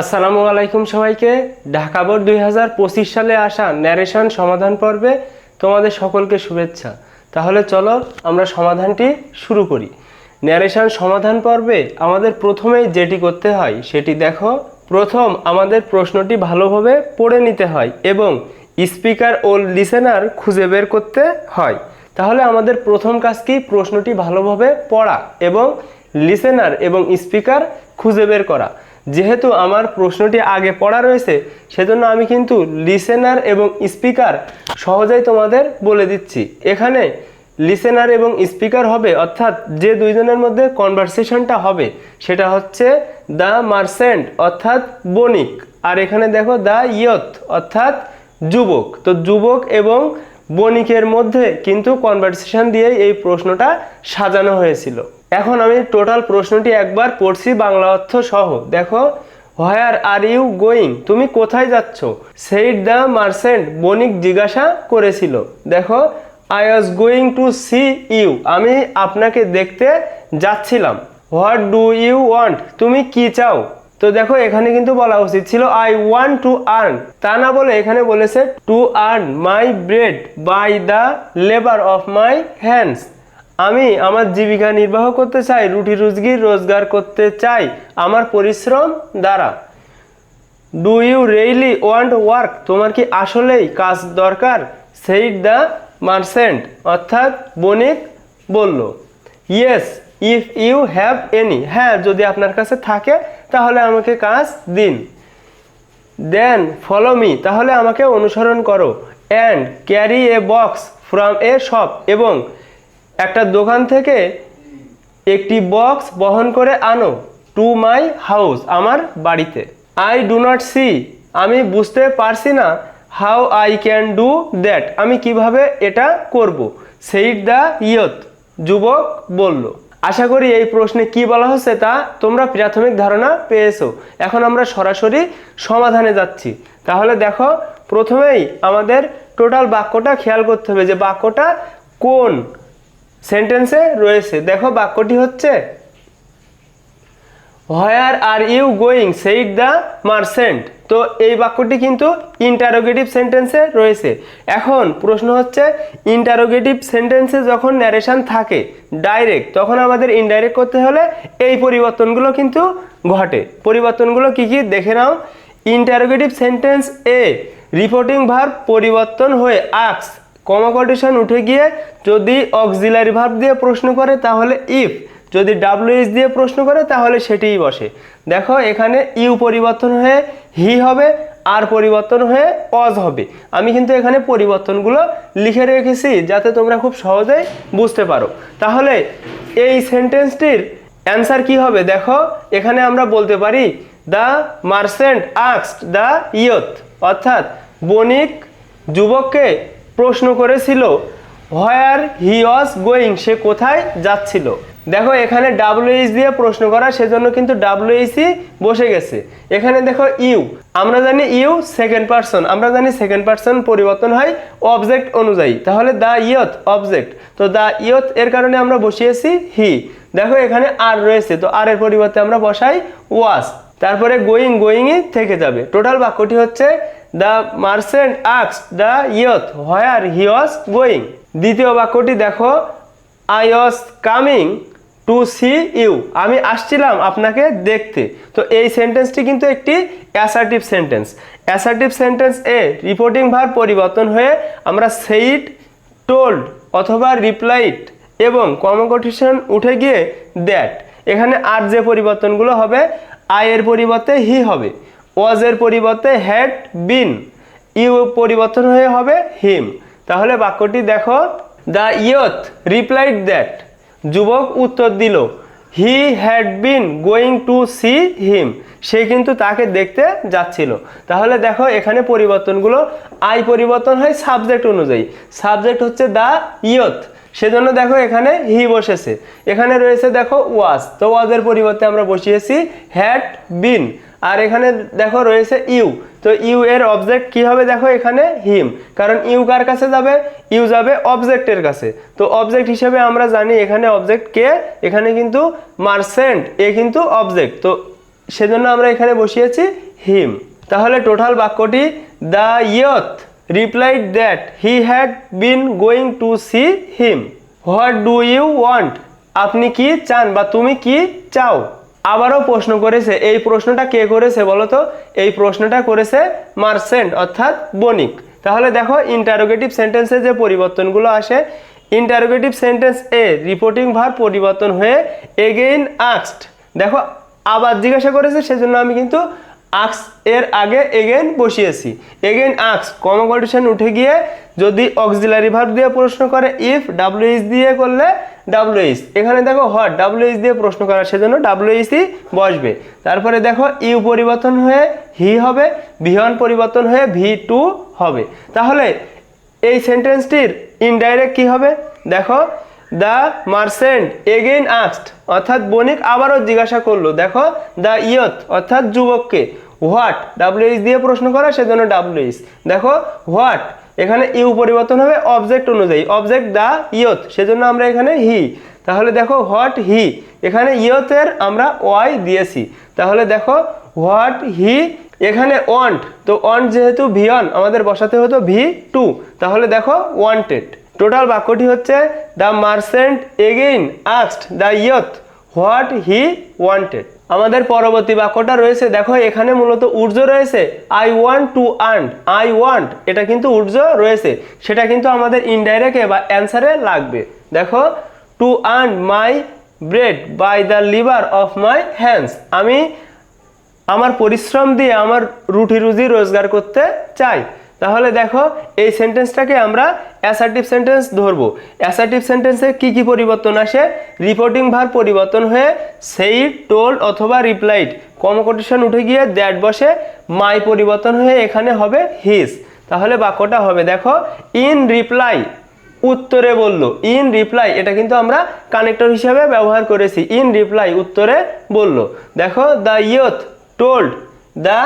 আসসালামু আলাইকুম সবাইকে। ঢাকা বোর্ড দুই হাজার পঁচিশ সালে আসা ন্যারেশন সমাধান পর্বে তোমাদের সকলকে শুভেচ্ছা। তাহলে চলো আমরা সমাধানটি শুরু করি। ন্যারেশন সমাধান পর্বে আমাদের প্রথমেই যেটি করতে হয়, সেটি দেখো। প্রথম আমাদের প্রশ্নটি ভালোভাবে পড়ে নিতে হয় এবং স্পিকার ও লিসেনার খুঁজে বের করতে হয়। তাহলে আমাদের প্রথম কাজ কি? প্রশ্নটি ভালোভাবে পড়া এবং লিসেনার এবং স্পিকার খুঁজে বের করা। যেহেতু আমার প্রশ্নটি আগে পড়া রয়েছে, সেজন্য আমি কিন্তু লিসেনার এবং স্পিকার সহজেই তোমাদের বলে দিচ্ছি। এখানে লিসেনার এবং স্পিকার হবে, অর্থাৎ যে দুইজনের মধ্যে কনভারসেশনটা হবে, সেটা হচ্ছে দ্য মার্সেন্ট অর্থাৎ বণিক। আর এখানে দেখো দ্য ইয়থ অর্থাৎ যুবক। তো যুবক এবং বণিকের মধ্যে কিন্তু কনভারসেশন দিয়ে এই প্রশ্নটা সাজানো হয়েছিল। এখন আমি টোটাল প্রশ্নটি একবার পড়ছি বাংলা অর্থ সহ। দেখো হোয়ার আর ইউ গোয়িং তুমি কোথায় যাচ্ছ? সেইড দ্য মার্সেন্ট বণিক জিজ্ঞাসা করেছিল। দেখো I was going to see you আমি আপনাকে দেখতে যাচ্ছিলাম। হোয়াট ডু ইউ ওয়ান্ট তুমি কি চাও? তো দেখো, এখানে কিন্তু বলা উচিত ছিল আই ওয়ান্ট টু আর্ন তা না বলে এখানে বলেছে to earn my bread by the labour of my hands আমি আমার জীবিকা নির্বাহ করতে চাই, রুটি রুজগি রোজগার করতে চাই, আমার পরিশ্রম দ্বারা। Do you really want work তোমার কি আসলেই কাজ দরকার? সেইড দ্য মার্সেন্ট অর্থাৎ বণিক বলল yes if you have any হ্যাঁ যদি আপনার কাছে থাকে, তাহলে আমাকে কাজ দিন। দেন ফলো মি তাহলে আমাকে অনুসরণ করো। And carry a box from a shop এবং একটা দোকান থেকে একটি বক্স বহন করে আনো টু মাই হাউস আমার বাড়িতে। আই ডু নট সি আমি বুঝতে পারছি না how I can do that আমি কীভাবে এটা করব? সেইড দ্য ইয়ত যুবক বলল। আশা করি এই প্রশ্নে কি বলা হচ্ছে তা তোমরা প্রাথমিক ধারণা পেয়েছ। এখন আমরা সরাসরি সমাধানে যাচ্ছি। তাহলে দেখো, প্রথমেই আমাদের টোটাল বাক্যটা খেয়াল করতে হবে যে বাক্যটা কোন সেন্টেন্সে রয়েছে। দেখো বাক্যটি হচ্ছে where are you going said the merchant তো এই বাক্যটি কিন্তু ইন্টারোগেটিভ সেন্টেন্সে রয়েছে। এখন প্রশ্ন হচ্ছে ইন্টারোগেটিভ সেন্টেন্সে যখন ন্যারেশন থাকে ডাইরেক্ট তখন আমাদের ইনডাইরেক্ট করতে হলে এই পরিবর্তনগুলো কিন্তু ঘটে। পরিবর্তনগুলো কি কি? দেখে নাও। ইন্টারোগেটিভ সেন্টেন্স এ রিপোর্টিং ভার্ব পরিবর্তন হয়ে আক্স কমা কন্ডিশন উঠে গিয়ে যদি অক্সিলারি ভার্ব দিয়ে প্রশ্ন করে, তাহলে ইফ যদি ডাব্লিউএস দিয়ে প্রশ্ন করে, তাহলে সেটিই বসে। দেখো, এখানে ইউ পরিবর্তন হয়ে হি হবে আর পরিবর্তন হয়ে অজ হবে। আমি কিন্তু এখানে পরিবর্তনগুলো লিখে রেখেছি, যাতে তোমরা খুব সহজেই বুঝতে পারো। তাহলে এই সেন্টেন্সটির অ্যান্সার কি হবে? দেখো, এখানে আমরা বলতে পারি দ্য মার্সেন্ট আক্সড দ্য ইয়থ অর্থাৎ বণিক যুবককে প্রশ্ন করেছিল হোয়ার হি ওয়াজ গোয়িং সে কোথায় যাচ্ছিল? দেখো, এখানে ডাব্লিউএইচ দিয়ে প্রশ্ন করা, সেজন্য কিন্তু ডাব্লিউএইচই বসে গেছে। এখানে দেখো ইউ আমরা জানি ইউ সেকেন্ড পার্সন আমরা জানি সেকেন্ড পার্সন পরিবর্তন হয় অবজেক্ট অনুযায়ী। তাহলে দ্য ইয়থ অবজেক্ট তো দ্য ইয়থ এর কারণে আমরা বসিয়েছি হি দেখো, এখানে আর রয়েছে, তো আর এর পরিবর্তে আমরা বসাই ওয়াজ তারপরে গোয়িং গোয়িংই থেকে যাবে। টোটাল বাক্যটি হচ্ছে the merchant asks the youth where he was going দ্বিতীয় বাক্যটি দেখো I was coming to see you আমি আসছিলাম আপনাকে দেখতে। তো এই সেন্টেন্সটি কিন্তু একটি অ্যাসার্টিভ সেন্টেন্স অ্যাসার্টিভ সেন্টেন্স এ রিপোর্টিং ভার পরিবর্তন হয়ে আমরা সেইট টোল্ড অথবা রিপ্লাইড এবং কর্মকটিশন উঠে গিয়ে দ্যাট এখানে আর যে পরিবর্তনগুলো হবে আই এর পরিবর্তে হি হবে। ওয়াজ এর পরিবর্তে হ্যাড বিন, ইউ পরিবর্তন হয়ে হবে হিম। তাহলে বাক্যটি দেখো, দ্য ইয়থ রিপ্লাইড দ্যাট। যুবক উত্তর দিল, he had been going to see him. সে কিন্তু তাকে দেখতে যাচ্ছিল। তাহলে দেখো, এখানে পরিবর্তনগুলো আই পরিবর্তন হয় সাবজেক্ট অনুযায়ী। সাবজেক্ট হচ্ছে দ্য ইয়থ। সেজন্য দেখো, এখানে হি বসেছে। এখানে রয়েছে, দেখো, ওয়াজ। তো ওয়াজের পরিবর্তে আমরা বসিয়েছি হ্যাড বিন। আর এখানে দেখো রয়েছে ইউ। তো ইউ এর অবজেক্ট কি হবে দেখো এখানে? হিম। কারণ ইউ কার কাছে যাবে? ইউ যাবে অবজেক্টের কাছে। তো অবজেক্ট হিসেবে আমরা জানি এখানে অবজেক্ট কে? এখানে কিন্তু মার্সেন্ট এ কিন্তু অবজেক্ট তো সেজন্য আমরা এখানে বসিয়েছি হিম। তাহলে টোটাল বাক্যটি the youth replied that he had been going to see him. What do you want? আপনি কি চান বা তুমি কি চাও? আবারও প্রশ্ন করেছে, এই প্রশ্নটা কে করেছে বলো তো? এই প্রশ্নটা করেছে মার্সেন্ট, অর্থাৎ বণিক। তাহলে দেখো ইন্টারোগেটিভ সেন্টেন্সে যে পরিবর্তনগুলো আসে ইন্টারোগেটিভ সেন্টেন্স এ রিপোর্টিং ভার পরিবর্তন হয়ে এগেইন আক্সড দেখো, আবার জিজ্ঞাসা করেছে, সেজন্য আমি কিন্তু আক্স এর আগে এগেন বসিয়েছি। এগেন আক্স কম কন্ডিশন উঠে গিয়ে যদি অক্সিলারি ভার্ব দিয়ে প্রশ্ন করে ইফ ডাব্লিউএইচ দিয়ে করলে ডাব্লিউএইচ এখানে দেখো হোয়াট ডাব্লিউএইচ দিয়ে প্রশ্ন করা, সেজন্য ডাব্লিউএইচই বসবে। তারপরে দেখো ইউ পরিবর্তন হয়ে হি হবে ভিহন পরিবর্তন হয়ে ভি টু হবে। তাহলে এই সেন্টেন্সটির ইনডাইরেক্ট কি হবে? দেখো দ্য মার্সেন্ট এগেইন আক্সড অর্থাৎ বণিক আবারও জিজ্ঞাসা করল, দেখো দ্য ইয়থ অর্থাৎ যুবককে হোয়াট ডাব্লিউএইচ দিয়ে প্রশ্ন করা, সেজন্য ডাব্লিউএইচ দেখো হোয়াট এখানে ইউ পরিবর্তন হবে অবজেক্ট অনুযায়ী। অবজেক্ট দ্য ইয়থ সেজন্য আমরা এখানে হি তাহলে দেখো হোয়াট হি এখানে ইয়থের আমরা ওয়াই দিয়েছি। তাহলে দেখো হোয়াট হি এখানে ওয়ান্ট তো ওয়ান্ট যেহেতু ভি ওয়ান আমাদের বসাতে হতো ভি টু তাহলে দেখো ওয়ান্টেড টোটাল বাক্যটি হচ্ছে the merchant again asked the youth what he wanted আমাদের পরবর্তী বাক্যটা রয়েছে, দেখো এখানে মূলত ঊর্জ রয়েছে। I want to earn I want এটা কিন্তু ঊর্জ রয়েছে। সেটা কিন্তু আমাদের ইনডাইরেক্টে বা অ্যান্সারে লাগবে। দেখো to earn my bread by the lever of my hands আমি আমার পরিশ্রম দিয়ে আমার রুটি রুজি রোজগার করতে চাই। তাহলে দেখো, এই সেন্টেন্সটাকে আমরা অ্যাসার্টিভ সেন্টেন্স ধরবো। অ্যাসার্টিভ সেন্টেন্সে কি কি পরিবর্তন আসে? রিপোর্টিং ভার পরিবর্তন হয়ে সেই টোল অথবা রিপ্লাইড কমকটিশন উঠে গিয়ে দ্যাট বসে মাই পরিবর্তন হয়ে এখানে হবে হিস তাহলে বাক্যটা হবে, দেখো ইন রিপ্লাই উত্তরে বলল। ইন রিপ্লাই এটা কিন্তু আমরা কানেক্টর হিসাবে ব্যবহার করেছি। ইন রিপ্লাই উত্তরে বলল। দেখো the youth told the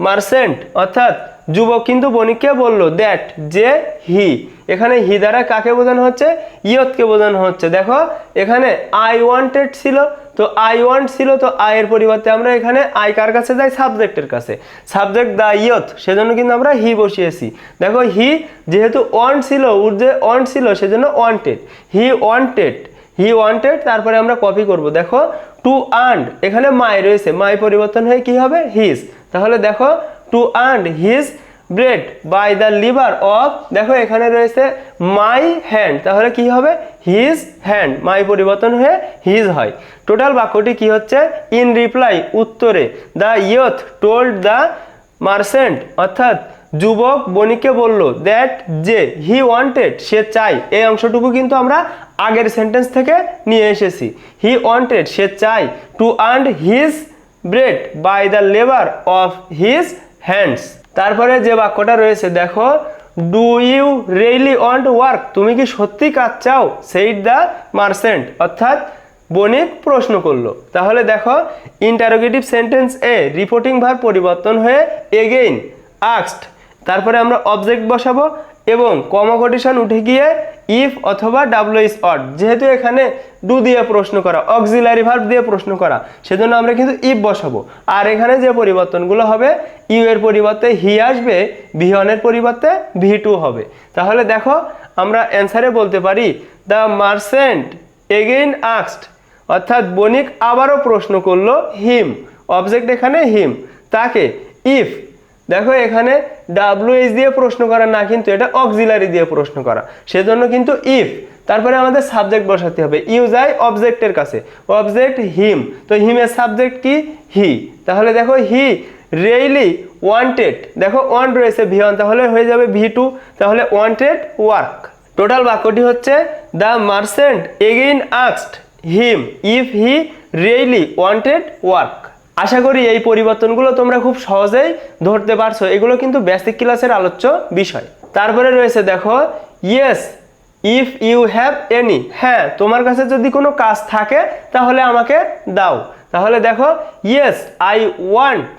merchant অর্থাৎ যুবক কিন্তু বণিককে বলল দ্যাট যে হি, এখানে হি দ্বারা কাকে বোঝানো হচ্ছে? ইয়তকে বোঝানো হচ্ছে। দেখো, এখানে আই ওয়ান্টেড ছিল, তো আই ওয়ান্ট ছিল, তো আই এর পরিবর্তে আমরা এখানে আই কার কাছে যাই? সাবজেক্টের কাছে। সাবজেক্ট দ্য ইয়ত সেজন্য কিন্তু আমরা হি বসিয়েছি। দেখো, হি যেহেতু ওয়ান্ট ছিল উর্জে ওয়ান্ট ছিল, সেজন্য wanted he wanted he wanted তারপরে আমরা কপি করব। দেখো টু আর্ন এখানে মাই রয়েছে। মাই পরিবর্তন হয়ে কি হবে? হিজ তাহলে দেখো to earn his bread by the lever of দেখো এখানে রয়েছে মাই হ্যান্ড তাহলে কি হবে? হিজ হ্যান্ড মাই পরিবর্তন হয়ে হিজ হয়। টোটাল বাক্যটি কি হচ্ছে? ইন রিপ্লাই উত্তরে। The youth told the merchant অর্থাৎ যুবক বণিককে বলল দ্যাট যে হি ওয়ান্টেড সে চাই এই অংশটুকু কিন্তু আমরা আগের সেন্টেন্স থেকে নিয়ে এসেছি। হি ওয়ান্টেড সে চাই to earn his bread by the labour of his hands তারপরে যে বাক্যটা রয়েছে, দেখো do you really want work তুমি কি সত্যি কাজ চাও? সেইট দ্য মার্সেন্ট অর্থাৎ বণিক প্রশ্ন করল। তাহলে দেখো ইন্টারোগেটিভ সেন্টেন্স এ রিপোর্টিং ভার পরিবর্তন হয়ে এগেইন আক্সড তারপরে আমরা অবজেক্ট বসাবো এবং কমকটিশন উঠে গিয়ে ইফ অথবা ডাব্লিউএস অড যেহেতু এখানে ডু দিয়ে প্রশ্ন করা অক্সিলারি ভার্ব দিয়ে প্রশ্ন করা, সেজন্য আমরা কিন্তু ইফ বসাবো। আর এখানে যে পরিবর্তনগুলো হবে ইউ এর পরিবর্তে হি আসবে ভি ওয়ানের পরিবর্তে ভি টু হবে। তাহলে দেখো, আমরা অ্যান্সারে বলতে পারি দ্য মার্সেন্ট এগেইন আক্সড অর্থাৎ বণিক আবারও প্রশ্ন করল হিম অবজেক্ট এখানে হিম তাকে ইফ দেখো এখানে ডাব্লিউএইচ দিয়ে প্রশ্ন করা, না কিন্তু এটা অক্সিলারি দিয়ে প্রশ্ন করা। সেজন্য কিন্তু ইফ তারপরে আমাদের সাবজেক্ট বসাতে হবে। ইউ যাই অবজেক্টের কাছে। অবজেক্ট হিম তো হিমের সাবজেক্ট কি? হি তাহলে দেখো হি রিয়েলি ওয়ান্টেড দেখো ওয়ান রয়েছে ভি ওয়ান তাহলে হয়ে যাবে ভি টু তাহলে ওয়ান্টেড ওয়ার্ক টোটাল বাক্যটি হচ্ছে the merchant again আক্সড him if he really wanted work আশা করি এই পরিবর্তনগুলো তোমরা খুব সহজেই ধরতে পারছ। এগুলো কিন্তু বেসিক ক্লাসের আলোচ্য বিষয়। তারপরে রয়েছে দেখো yes if you have any হ্যাঁ তোমার কাছে যদি কোনো কাজ থাকে, তাহলে আমাকে দাও। তাহলে দেখো ইয়েস আই ওয়ান্ট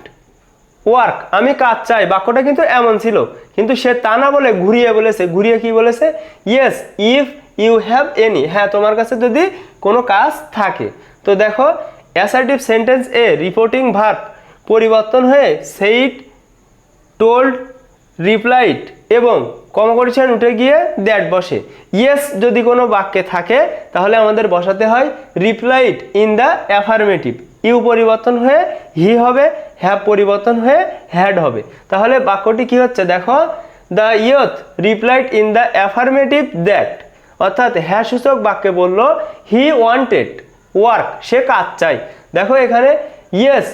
ওয়ার্ক আমি কাজ চাই। বাক্যটা কিন্তু এমন ছিল। কিন্তু সে তা না বলে ঘুরিয়ে বলেছে। ঘুরিয়ে কি বলেছে? Yes if you have any হ্যাঁ তোমার কাছে যদি কোনো কাজ থাকে। তো দেখো অ্যাসার্টিভ সেন্টেন্স এ রিপোর্টিং ভার্ব পরিবর্তন হয়ে সেইট টোল্ড রিপ্লাইড এবং কমকরিশন উঠে গিয়ে দ্যাট বসে। ইয়েস যদি কোনো বাক্যে থাকে, তাহলে আমাদের বসাতে হয় replied in the affirmative you পরিবর্তন হয়ে হি হবে হ্যাভ পরিবর্তন হয়ে হ্যাড হবে। তাহলে বাক্যটি কি হচ্ছে দেখো? The youth replied in the affirmative that অর্থাৎ হ্যাঁ সূচক বাক্যে বলল হি ওয়ান্টেড ওয়ার্ক সে কাজ চাই। দেখো এখানে yes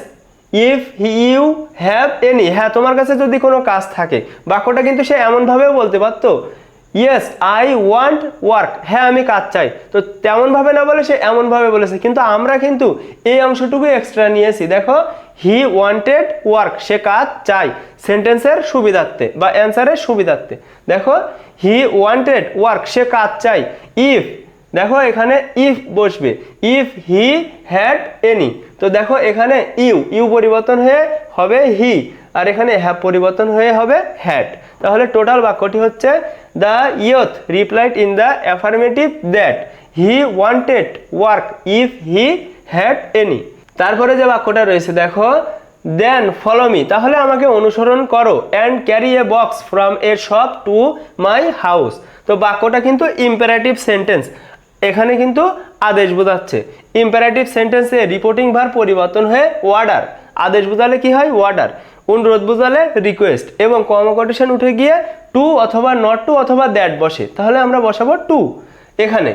if you have any হ্যাঁ তোমার কাছে যদি কোনো কাজ থাকে, বাক্যটা কিন্তু সে এমনভাবেও বলতে পারতো। ইয়েস আই ওয়ান্ট ওয়ার্ক হ্যাঁ আমি কাজ চাই। তো তেমনভাবে না বলে সে এমনভাবে বলেছে, কিন্তু আমরা কিন্তু এই অংশটুকু এক্সট্রা নিয়েছি। দেখো হি ওয়ান্টেড ওয়ার্ক সে কাজ চাই। সেন্টেন্সের সুবিধার্থে বা অ্যান্সারের সুবিধার্থে। দেখো হি ওয়ান্টেড ওয়ার্ক সে কাজ চাই। ইফ দেখো এখানে ইফ বসবে। ইফ হি হ্যাড এনি তো দেখো এখানে ইউ ইউ পরিবর্তন হয়ে হবে হি আর এখানে হ্যাভ পরিবর্তন হয়ে হবে হ্যাড তাহলে টোটাল বাক্যটি হচ্ছে the youth replied in the affirmative that he wanted work if he had any তারপরে যে বাক্যটা রয়েছে, দেখো দেন ফলো মি তাহলে আমাকে অনুসরণ করো and carry a box from a shop to my house তো বাক্যটা কিন্তু ইম্পারেটিভ সেন্টেন্স এখানে কিন্তু আদেশ বোঝাচ্ছে। ইম্পারেটিভ সেন্টেন্সে রিপোর্টিং ভার পরিবর্তন হয়ে ওয়ার্ডার আদেশ বোঝালে কি হয়? ওয়ার্ডার অনুরোধ বোঝালে রিকোয়েস্ট এবং কর্মকটিশন উঠে গিয়ে টু অথবা নট টু অথবা দ্যাট বসে। তাহলে আমরা বসাবো টু এখানে।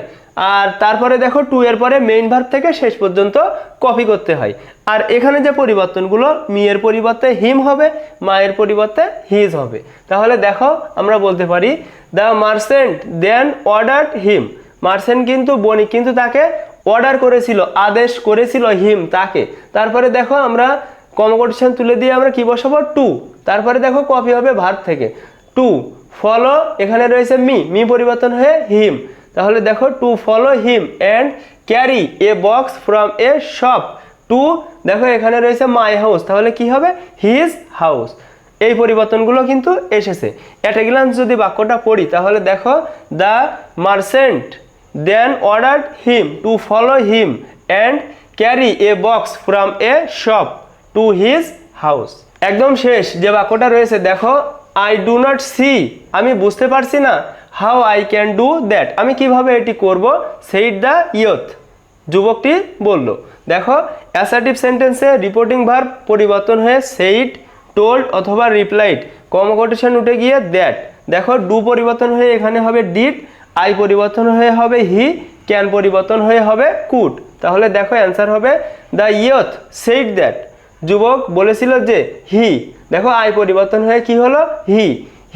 আর তারপরে দেখো টু এর পরে মেইন ভার্ব থেকে শেষ পর্যন্ত কপি করতে হয়। আর এখানে যে পরিবর্তনগুলো, মিয়ের পরিবর্তে হিম হবে, মায়ের পরিবর্তে হিজ হবে। তাহলে দেখো আমরা বলতে পারি the merchant then order him merchant কিন্তু বণিক, কিন্তু তাকে অর্ডার করেছিল, আদেশ করেছিল হিম তাকে। তারপরে দেখো আমরা কমকটিশন তুলে দিয়ে আমরা কি বসাবো? টু। তারপরে দেখো কপি হবে ভার্ব থেকে। টু ফলো এখানে রয়েছে মি। মি পরিবর্তন হয়ে হিম। তাহলে দেখো to follow him and carry a box from a shop to, দেখো এখানে রয়েছে মাই হাউস তাহলে কি হবে? হিজ হাউস এই পরিবর্তনগুলো কিন্তু এসেছে। অ্যাট এ গ্লান্স যদি বাক্যটা পড়ি, তাহলে দেখো the merchant then order him to follow him and carry a box from a shop to his house একদম শেষ, যে বাক্যটা রয়েছে, দেখো আই ডু নট সি আমি বুঝতে পারছি না how I can do that আমি কীভাবে এটি করব? সেইট দ্য ইয়থ যুবকটি বলল, দেখো অ্যাসার্টিভ সেন্টেন্সে রিপোর্টিং ভার্ব পরিবর্তন হয়ে সেইট টোল্ড অথবা রিপ্লাইড কমকটিশন উঠে গিয়ে দ্যাট দেখো ডু পরিবর্তন হয়ে এখানে হবে ডিড আই পরিবর্তন হয়ে হবে হি ক্যান পরিবর্তন হয়ে হবে কুড তাহলে দেখো অ্যান্সার হবে দ্য ইয়থ সেইট দ্যাট যুবক বলেছিল যে হি দেখো আই পরিবর্তন হয়ে কি হলো? হি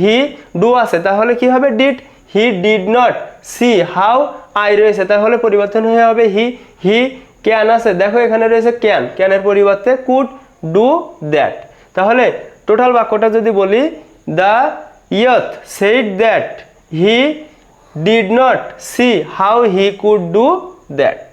হি ডু আছে, তাহলে কি হবে? Did he did not see how I রয়েছে, তাহলে পরিবর্তন হয়ে হবে হি হি ক্যান আছে, দেখো এখানে রয়েছে ক্যান ক্যানের পরিবর্তে কুড ডু দ্যাট তাহলে টোটাল বাক্যটা যদি বলি the youth said that he did not see how he could do that.